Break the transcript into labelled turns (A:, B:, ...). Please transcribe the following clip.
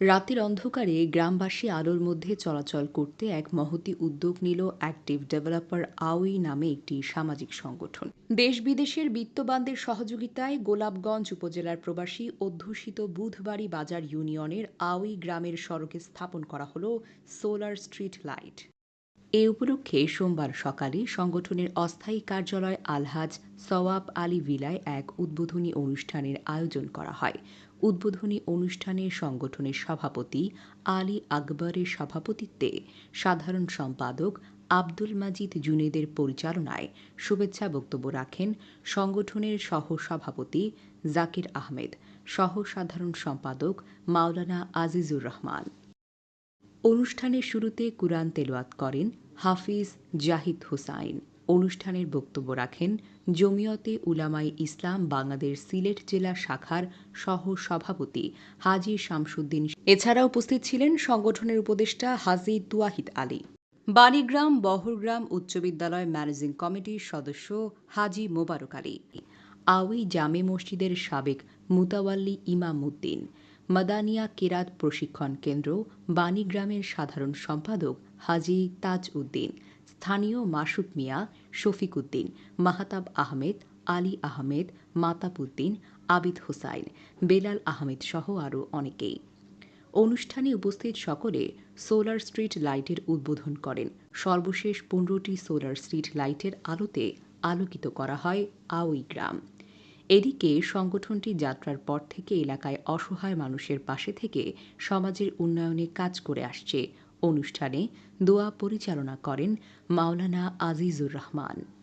A: রাতের অন্ধকারে গ্রামবাসী আলোর মধ্যে চলাচল করতে এক মহতি উদ্যোগ নিল অ্যাক্টিভ ডেভেলপার আউই নামে একটি সামাজিক সংগঠন। দেশ বিদেশের বিত্তবানদের সহযোগিতায় গোলাপগঞ্জ উপজেলার প্রবাসী অধ্যুষিত বুধবাড়ি বাজার ইউনিয়নের আউই গ্রামের সড়কে স্থাপন করা হল সোলার স্ট্রিট লাইট। এ উপলক্ষে সোমবার সকালে সংগঠনের অস্থায়ী কার্যালয় আলহাজ সওয়াব আলী ভিলায় এক উদ্বোধনী অনুষ্ঠানের আয়োজন করা হয়। উদ্বোধনী অনুষ্ঠানে সংগঠনের সভাপতি আলী আকবরের সভাপতিত্বে সাধারণ সম্পাদক আব্দুল মাজিদ জুনেদের পরিচালনায় শুভেচ্ছা বক্তব্য রাখেন সংগঠনের সহ সভাপতি জাকির আহমেদ সহ সাধারণ সম্পাদক মাওলানা আজিজুর রহমান। অনুষ্ঠানের শুরুতে কুরআন তেলাওয়াত করেন হাফিজ জাহিদ হোসাইন। অনুষ্ঠানের বক্তব্য রাখেন জমিয়তে উলামাই ইসলাম বাংলাদেশ সিলেট জেলা শাখার সহ সভাপতি হাজি শামসুদ্দিন এছাড়া উপস্থিত ছিলেন সংগঠনের উপদেষ্টা হাজি তুয়াহিদ আলী। বাণীগ্রাম, বহরগ্রাম উচ্চ বিদ্যালয় ম্যানেজিং কমিটির সদস্য হাজি মোবারক আলী। আউই জামে মসজিদের সাবেক মুতাওয়াল্লি ইমাম উদ্দিন মাদানিয়া কেরাত প্রশিক্ষণ কেন্দ্র, বাণীগ্রামের সাধারণ সম্পাদক হাজি তাজ উদ্দিন স্থানীয় মাসুদ মিয়া শফিক উদ্দিন মাহাতাব আহমেদ, আলী আহমেদ মাতাব উদ্দিন আবিদ হোসাইন, বেলাল আহমেদ সহ আরও অনেকেই। অনুষ্ঠানে উপস্থিত সকলে সোলার স্ট্রিট লাইটের উদ্বোধন করেন। সর্বশেষ পনেরোটি সোলার স্ট্রিট লাইটের আলোতে আলোকিত করা হয় আউই গ্রাম। এদিকে সংগঠনটি যাত্রার পর থেকে এলাকায় অসহায় মানুষের পাশে থেকে সমাজের উন্নয়নে কাজ করে আসছে। অনুষ্ঠানে দোয়া পরিচালনা করেন মাওলানা আজিজুর রহমান।